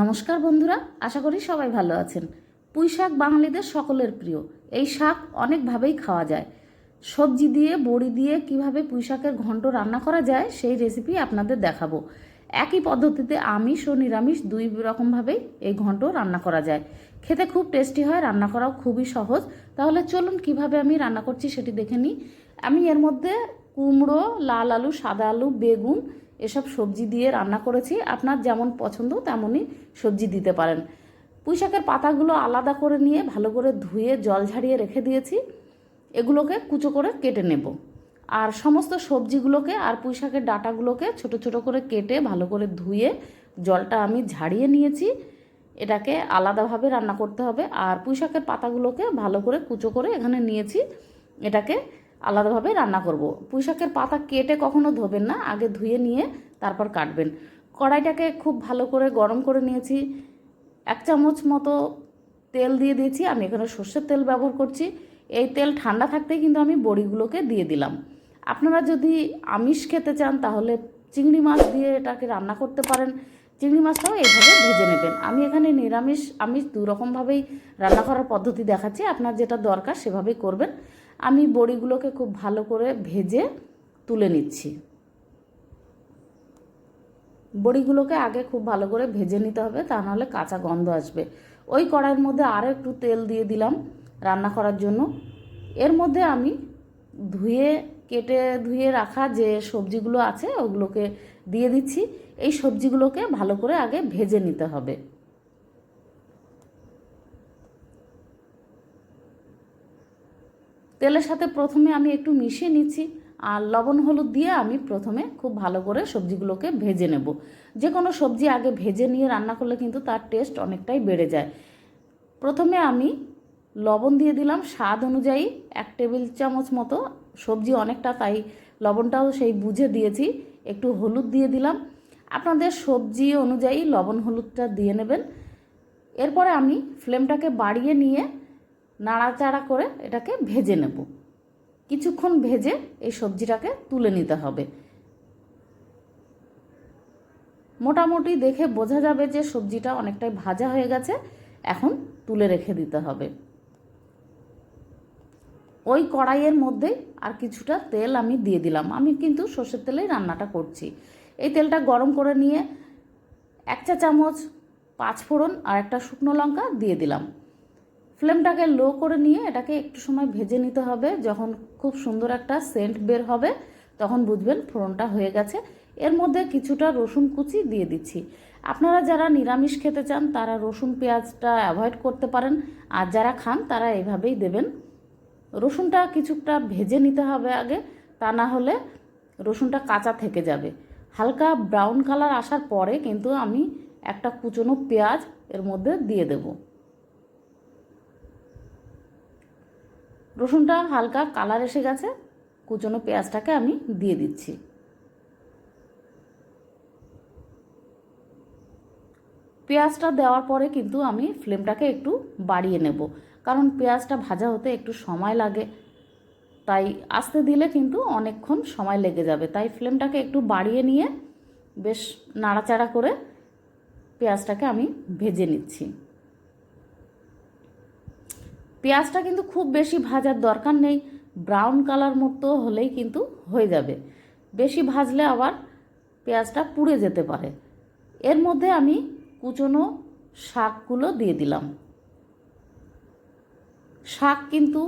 নমস্কার বন্ধুরা, আশা করি সবাই ভালো আছেন। পুঁই শাক বাঙালিদের সকলের প্রিয়। এই শাক অনেকভাবেই খাওয়া যায়। সবজি দিয়ে, বড়ি দিয়ে কীভাবে পুঁই শাকের ঘন্ট রান্না করা যায়, সেই রেসিপি আপনাদের দেখাবো। একই পদ্ধতিতে আমিষ ও নিরামিষ দুই রকমভাবেই এই ঘন্ট রান্না করা যায়। খেতে খুব টেস্টি হয়, রান্না করাও খুবই সহজ। তাহলে চলুন কীভাবে আমি রান্না করছি সেটি দেখে নিই। আমি এর মধ্যে কুমড়ো, লাল আলু, সাদা আলু, বেগুন এসব সবজি দিয়ে রান্না করেছি। আপনার যেমন পছন্দ তেমনই সবজি দিতে পারেন। পুঁই শাকের পাতাগুলো আলাদা করে নিয়ে ভালো করে ধুয়ে জল ঝাড়িয়ে রেখে দিয়েছি। এগুলোকে কুচো করে কেটে নেব। আর সমস্ত সবজিগুলোকে আর পুঁই শাকের ডাটাগুলোকে ছোট ছোট করে কেটে ভালো করে ধুয়ে জলটা আমি ঝাড়িয়ে নিয়েছি। এটাকে আলাদাভাবে রান্না করতে হবে। আর পুঁই শাকের পাতাগুলোকে ভালো করে কুচো করে এখানে নিয়েছি। এটাকে আলাদাভাবে রান্না করব। পুঁই শাকের পাতা কেটে কখনো ধোবেন না, আগে ধুয়ে নিয়ে তারপর কাটবেন। কড়াইটাকে খুব ভালো করে গরম করে নিয়েছি। এক চামচ মতো তেল দিয়ে দিয়েছি, আমি এখানে সর্ষের তেল ব্যবহার করছি। এই তেল ঠান্ডা থাকতেই কিন্তু আমি বড়িগুলোকে দিয়ে দিলাম। আপনারা যদি আমিষ খেতে চান, তাহলে চিংড়ি মাছ দিয়ে এটাকে রান্না করতে পারেন। চিংড়ি মাছটাও এইভাবে ভেজে নেবেন। আমি এখানে নিরামিষ, আমিষ দুরকমভাবেই রান্না করার পদ্ধতি দেখাচ্ছি। আপনার যেটা দরকার সেভাবেই করবেন। আমি বড়িগুলোকে খুব ভালো করে ভেজে তুলে নিচ্ছি। বড়িগুলোকে আগে খুব ভালো করে ভেজে নিতে হবে, তা নাহলে কাঁচা গন্ধ আসবে। ওই কড়াইয়ের মধ্যে আরও একটু তেল দিয়ে দিলাম রান্না করার জন্য। এর মধ্যে আমি ধুয়ে, কেটে ধুয়ে রাখা যে সবজিগুলো আছে ওগুলোকে দিয়ে দিচ্ছি। এই সবজিগুলোকে ভালো করে আগে ভেজে নিতে হবে। তেলের সাথে প্রথমে আমি একটু মিশিয়ে নিচ্ছি আর লবণ হলুদ দিয়ে আমি প্রথমে খুব ভালো করে সবজিগুলোকে ভেজে নেব। যে কোনো সবজি আগে ভেজে নিয়ে রান্না করলে কিন্তু তার টেস্ট অনেকটাই বেড়ে যায়। প্রথমে আমি লবণ দিয়ে দিলাম, স্বাদ অনুযায়ী এক টেবিল চামচ মতো। সবজি অনেকটা, তাই লবণটাও সেই বুঝে দিয়েছি। একটু হলুদ দিয়ে দিলাম। আপনাদের সবজি অনুযায়ী লবণ হলুদটা দিয়ে নেবেন। এরপরে আমি ফ্লেমটাকে বাড়িয়ে নিয়ে নাড়াচাড়া করে এটাকে ভেজে নেব। কিছুক্ষণ ভেজে এই সবজিটাকে তুলে নিতে হবে। মোটামুটি দেখে বোঝা যাবে যে সবজিটা অনেকটাই ভাজা হয়ে গেছে, এখন তুলে রেখে দিতে হবে। ওই কড়াইয়ের মধ্যে আর কিছুটা তেল আমি দিয়ে দিলাম। আমি কিন্তু সর্ষের তেলেই রান্নাটা করছি। এই তেলটা গরম করে নিয়ে এক চা চামচ পাঁচফোড়ন আর একটা শুকনো লঙ্কা দিয়ে দিলাম। ফ্লেমটাকে লো করে নিয়ে এটাকে একটু সময় ভেজে নিতে হবে। যখন খুব সুন্দর একটা সেন্ট বের হবে, তখন বুঝবেন ফোড়নটা হয়ে গেছে। এর মধ্যে কিছুটা রসুন কুচি দিয়ে দিচ্ছি। আপনারা যারা নিরামিষ খেতে চান, তারা রসুন পেঁয়াজটা অ্যাভয়েড করতে পারেন। আর যারা খান, তারা এভাবেই দেবেন। রসুনটা কিছুটা ভেজে নিতে হবে আগে, তা না হলে রসুনটা কাঁচা থেকে যাবে। হালকা ব্রাউন কালার আসার পরে কিন্তু আমি একটা কুচনো পেঁয়াজ এর মধ্যে দিয়ে দেব। রসুনটা হালকা কালার এসে গেছে, কুচনো পেঁয়াজটাকে আমি দিয়ে দিচ্ছি। পেঁয়াজটা দেওয়ার পরে কিন্তু আমি ফ্লেমটাকে একটু বাড়িয়ে নেব, কারণ পেঁয়াজটা ভাজা হতে একটু সময় লাগে। তাই আস্তে দিলে কিন্তু অনেকক্ষণ সময় লেগে যাবে, তাই ফ্লেমটাকে একটু বাড়িয়ে নিয়ে বেশ নাড়াচাড়া করে পেঁয়াজটাকে আমি ভেজে নিচ্ছি। পেঁয়াজটা কিন্তু খুব বেশি ভাজার দরকার নেই। ব্রাউন কালার মতো হলেই কিন্তু হয়ে যাবে। বেশি ভাজলে আবার পেঁয়াজটা পুড়ে যেতে পারে। এর মধ্যে আমি কুচনো শাকগুলো দিয়ে দিলাম। শাক কিন্তু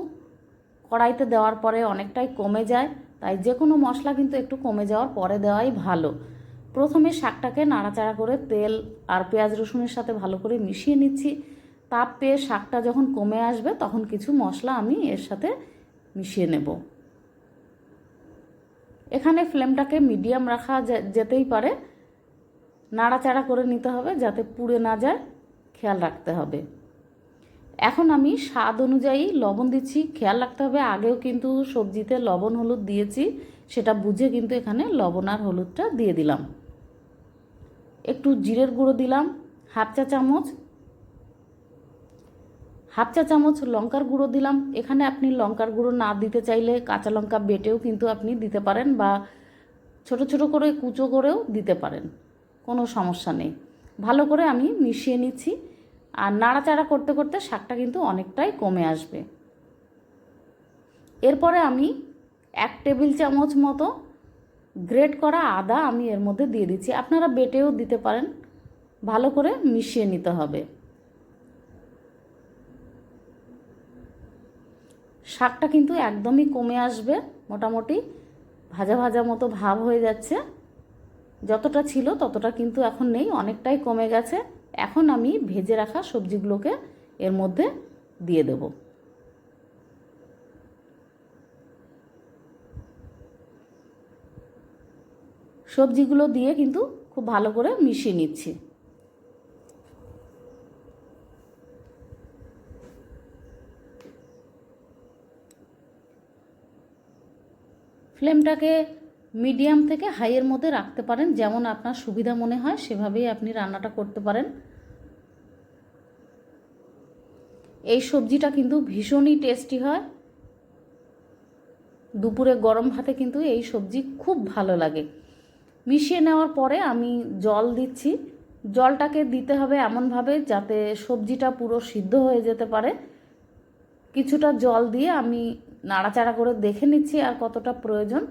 কড়াইতে দেওয়ার পরে অনেকটাই কমে যায়, তাই যে কোনো মশলা কিন্তু একটু কমে যাওয়ার পরে দেওয়াই ভালো। প্রথমে শাকটাকে নাড়াচাড়া করে তেল আর পেঁয়াজ রসুনের সাথে ভালো করে মিশিয়ে নিচ্ছি। তাপ পেয়ে শাকটা যখন কমে আসবে, তখন কিছু মশলা আমি এর সাথে মিশিয়ে নেব। এখানে ফ্লেমটাকে মিডিয়াম রাখা যেতেই পারে। নাড়াচাড়া করে নিতে হবে যাতে পুড়ে না যায়। খেয়াল রাখতে হবে। এখন আমি স্বাদ অনুযায়ী লবণ দিচ্ছি। খেয়াল রাখতে হবে, আগেও কিন্তু সবজিতে লবণ হলুদ দিয়েছি, সেটা বুঝে কিন্তু এখানে লবণ আর হলুদটা দিয়ে দিলাম। একটু জিরের গুঁড়ো দিলাম, হাফ চা চামচ। হাফ চা চামচ লঙ্কার গুঁড়ো দিলাম। এখানে আপনি লঙ্কার গুঁড়ো না দিতে চাইলে কাঁচা লঙ্কা বেটেও কিন্তু আপনি দিতে পারেন বা ছোট ছোট করে কুচো করেও দিতে পারেন। কোনো সমস্যা নেই। ভালো করে আমি মিশিয়ে নিচ্ছি। আর নাড়াচাড়া করতে করতে শাকটা কিন্তু অনেকটাই কমে আসবে। এরপরে আমি এক টেবিল চামচ মতো গ্রেট করা আদা আমি এর মধ্যে দিয়ে দিচ্ছি। আপনারা বেটেও দিতে পারেন। ভালো করে মিশিয়ে নিতে হবে। শাকটা কিন্তু একদমই কমে আসবে, মোটামুটি ভাজা ভাজা মতো ভাব হয়ে যাচ্ছে। যতটা ছিল ততটা কিন্তু এখন নেই, অনেকটাই কমে গেছে। এখন আমি ভেজে রাখা সবজিগুলোকে এর মধ্যে দিয়ে দেব। সবজিগুলো দিয়ে কিন্তু খুব ভালো করে মিশিয়ে নিচ্ছি। ফ্লেমটাকে মিডিয়াম থেকে হাইয়ের মধ্যে রাখতে পারেন, যেমন আপনার সুবিধা মনে হয় সেভাবেই আপনি রান্নাটা করতে পারেন। এই সবজিটা কিন্তু ভীষণই টেস্টি হয়। দুপুরে গরম ভাতে কিন্তু এই সবজি খুব ভালো লাগে। মিশিয়ে নেওয়ার পরে আমি জল দিচ্ছি। জলটাকে দিতে হবে এমনভাবে যাতে সবজিটা পুরো সিদ্ধ হয়ে যেতে পারে। কিছুটা জল দিয়ে আমি নাড়াচাড়া করে দেখে নিচ্ছি আর কতটা প্রয়োজন।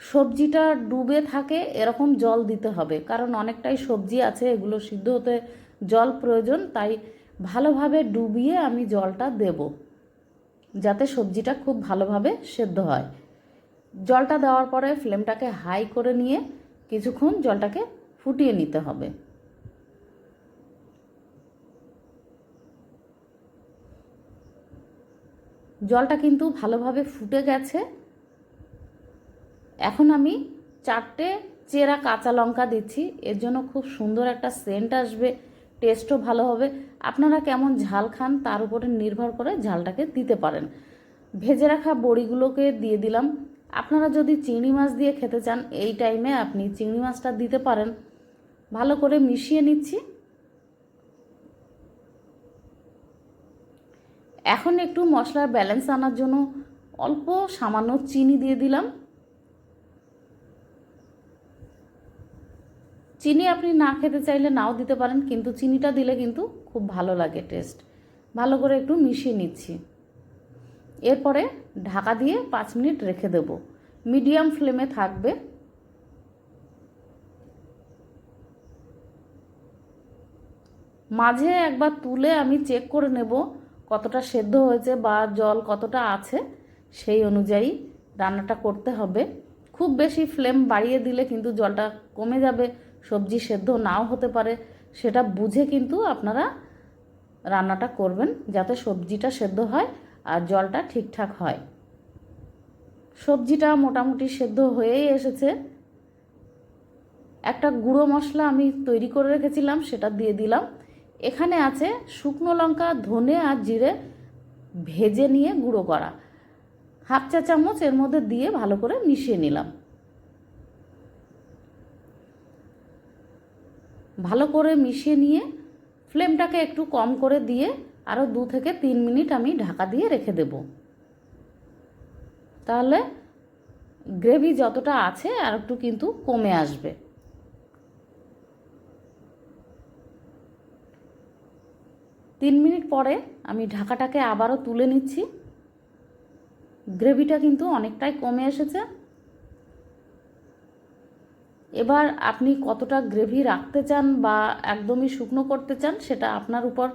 সবজিটা ডুবে থাকে, এরকম জল দিতে হবে, কারণ অনেকটাই সবজি আছে, এগুলো সিদ্ধ হতে জল প্রয়োজন, তাই ভালোভাবে ডুবিয়ে আমি জলটা দেব, যাতে সবজিটা খুব ভালোভাবে সেদ্ধ হয়। জলটা দেওয়ার পরে ফ্লেমটাকে হাই করে নিয়ে কিছুক্ষণ জলটাকে ফুটিয়ে নিতে হবে। জলটা কিন্তু ভালোভাবে ফুটে গেছে। এখন আমি চারটে চেরা কাঁচা লঙ্কা দিচ্ছি। এর জন্য খুব সুন্দর একটা সেন্ট আসবে টেস্টও ভালো হবে। আপনারা কেমন ঝাল খান তার উপরে নির্ভর করে ঝালটাকে দিতে পারেন। ভেজে রাখা বড়িগুলোকে দিয়ে দিলাম। আপনারা যদি চিংড়ি মাছ দিয়ে খেতে চান, এই টাইমে আপনি চিংড়ি মাছটা দিতে পারেন। ভালো করে মিশিয়ে নিচ্ছি। এখন একটু মশলার ব্যালেন্স আনার জন্য অল্প সামান্য চিনি দিয়ে দিলাম। চিনি আপনি না খেতে চাইলে নাও দিতে পারেন, কিন্তু চিনিটা দিলে কিন্তু খুব ভালো লাগে টেস্ট ভালো করে একটু মিশিয়ে নিচ্ছি। এরপরে ঢাকা দিয়ে পাঁচ মিনিট রেখে দেব। মিডিয়াম ফ্লেমে থাকবে। মাঝে একবার তুলে আমি চেক করে নেব কতটা সেদ্ধ হয়েছে বা জল কতটা আছে, সেই অনুযায়ী রান্নাটা করতে হবে। খুব বেশি ফ্লেম বাড়িয়ে দিলে কিন্তু জলটা কমে যাবে, সবজি সেদ্ধ নাও হতে পারে, সেটা বুঝে কিন্তু আপনারা রান্নাটা করবেন যাতে সবজিটা সেদ্ধ হয় আর জলটা ঠিকঠাক হয়। সবজিটা মোটামুটি সেদ্ধ হয়েই এসেছে। একটা গুঁড়ো মশলা আমি তৈরি করে রেখেছিলাম, সেটা দিয়ে দিলাম। এখানে আছে শুকনো লঙ্কা, ধনে আর জিরে ভেজে নিয়ে গুঁড়ো করা। হাফ চা চামচ এর মধ্যে দিয়ে ভালো করে মিশিয়ে নিলাম। ভালো করে মিশিয়ে নিয়ে ফ্লেমটাকে একটু কম করে দিয়ে আরও দু থেকে তিন মিনিট আমি ঢাকা দিয়ে রেখে দেব। তাহলে গ্রেভি যতটা আছে আর একটু কিন্তু কমে আসবে। তিন মিনিট পরে আমি ঢাকাটাকে আবারও তুলে নিচ্ছি। গ্রেভিটা কিন্তু অনেকটাই কমে এসেছে। এবার আপনি কতটা গ্রেভি রাখতে চান বা একদমই শুকনো করতে চান, সেটা আপনার উপর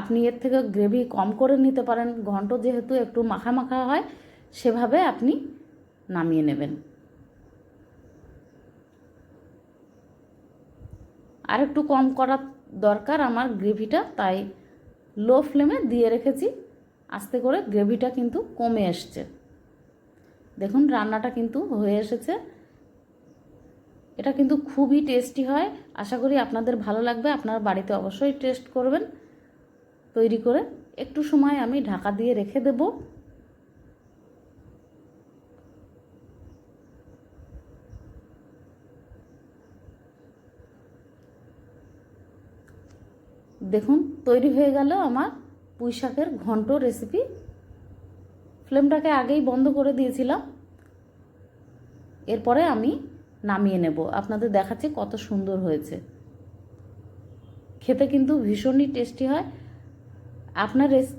আপনি এর থেকে গ্রেভি কম করে নিতে পারেন। ঘন্ট যেহেতু একটু মাখা মাখা হয়, সেভাবে আপনি নামিয়ে নেবেন। আর একটু কম করার দরকার আমার গ্রেভিটা, তাই লো ফ্লেমে দিয়ে রেখেছি। আস্তে করে গ্রেভিটা কিন্তু কমে এসছে। দেখুন, রান্নাটা কিন্তু হয়ে এসেছে। এটা কিন্তু খুবই টেস্টি হয়। আশা করি আপনাদের ভালো লাগবে। আপনার বাড়িতে অবশ্যই টেস্ট করবেন। তৈরি করে একটু সময় আমি ঢাকা দিয়ে রেখে দেব। দেখুন, তৈরি হয়ে গেল আমার পুঁই শাকের ঘন্ট রেসিপি ফ্লেমটাকে আগেই বন্ধ করে দিয়েছিলাম। এরপরে আমি নামিয়ে নেব। আপনাদের দেখাচ্ছি কত সুন্দর হয়েছে। খেতে কিন্তু ভীষণই টেস্টি হয়। আপনার রেস-